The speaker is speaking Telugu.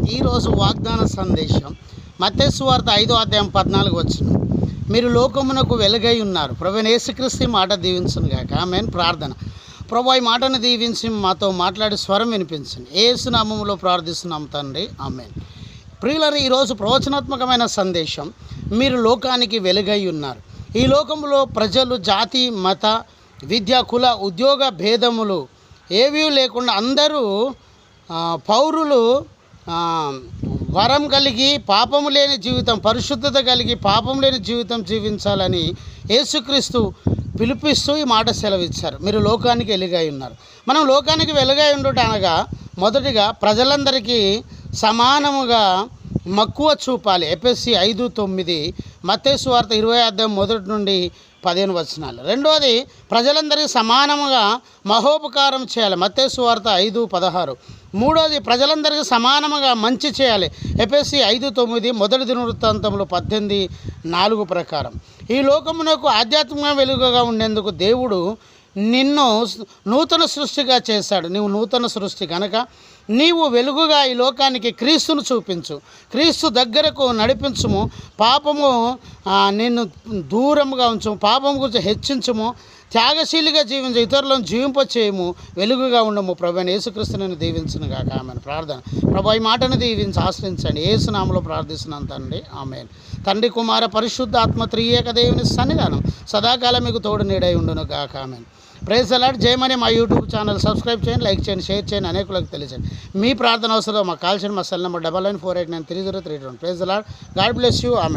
ఈరోజు వాగ్దాన సందేశం మత్తేసు వార్త ఐదో అధ్యాయం పద్నాలుగు వచ్చిన మీరు లోకమునకు వెలుగై ఉన్నారు. ప్రభు యేసుక్రీస్తు మాట దీవించను గాక. ఆమె ప్రార్థన. ప్రభు ఈ మాటను దీవించి మాతో మాట్లాడి స్వరం వినిపించండి. ఏసునామములో ప్రార్థిస్తున్నాం తండ్రి. ఆమెన్. ప్రియులరు ఈరోజు ప్రవచనాత్మకమైన సందేశం. మీరు లోకానికి వెలుగై ఉన్నారు. ఈ లోకంలో ప్రజలు జాతి మత విద్య కుల ఉద్యోగ భేదములు ఏవీ లేకుండా అందరూ పౌరులు వరం కలిగి పాపము లేని జీవితం పరిశుద్ధత కలిగి పాపం లేని జీవితం జీవించాలని యేసుక్రీస్తు పిలిపిస్తూ ఈ మాట సెలవిచ్చారు. మీరు లోకానికి వెలుగై ఉన్నారు. మనం లోకానికి వెలుగై ఉండటం అనగా మొదటిగా ప్రజలందరికీ సమానముగా మక్కువ చూపాలి. ఎపిఎస్సి ఐదు తొమ్మిది. మత్తేసు వార్త ఇరవై అధ్యాయం మొదటి నుండి పదిహేను వచనాలు. రెండవది ప్రజలందరికీ సమానముగా మహోపకారం చేయాలి. మత్తేసు వార్త ఐదు పదహారు. మూడోది ప్రజలందరికీ సమానముగా మంచి చేయాలి. ఎపిఎస్సి ఐదు తొమ్మిది మొదటి దినవృత్తాంతంలో పద్దెనిమిది నాలుగు ప్రకారం. ఈ లోకమునకు ఆధ్యాత్మిక వెలుగుగా ఉండేందుకు దేవుడు నిన్ను నూతన సృష్టిగా చేశాడు. నువ్వు నూతన సృష్టి కనుక నీవు వెలుగుగా ఈ లోకానికి క్రీస్తును చూపించు. క్రీస్తు దగ్గరకు నడిపించుము. పాపము నిన్ను దూరంగా ఉంచుము. పాపం గురించి హెచ్చించుము. త్యాగశీలిగా జీవించు ఇతరులను జీవింపచేయము. వెలుగుగా ఉండము. ప్రభు యేసుక్రీస్తుని దీవించను కాక ఆమెను. ప్రార్థన. ప్రభు ఈ మాటను దీవించి ఆశ్రయించండి. ఏసునామలో ప్రార్థిస్తున్నాను తండ్రి. ఆమె తండ్రి కుమార పరిశుద్ధ ఆత్మ త్రియేక దేవుని సన్నిధానం సదాకాలం మీకు తోడు నీడై ఉండును గాక. ఆమెను. ప్రైజ్ అలాట్. జయమని మా యూట్యూబ్ ఛానల్. సబ్స్క్రైబ్ చేయండి లైక్ చేయండి షేర్ చేయండి అనేకులకు తెలియజేయండి. మీ ప్రార్థన అవసరం మాకు కాల్ చేయండి మా cell number double nine four eight nine three zero three two praise allot. God bless you. ఆమె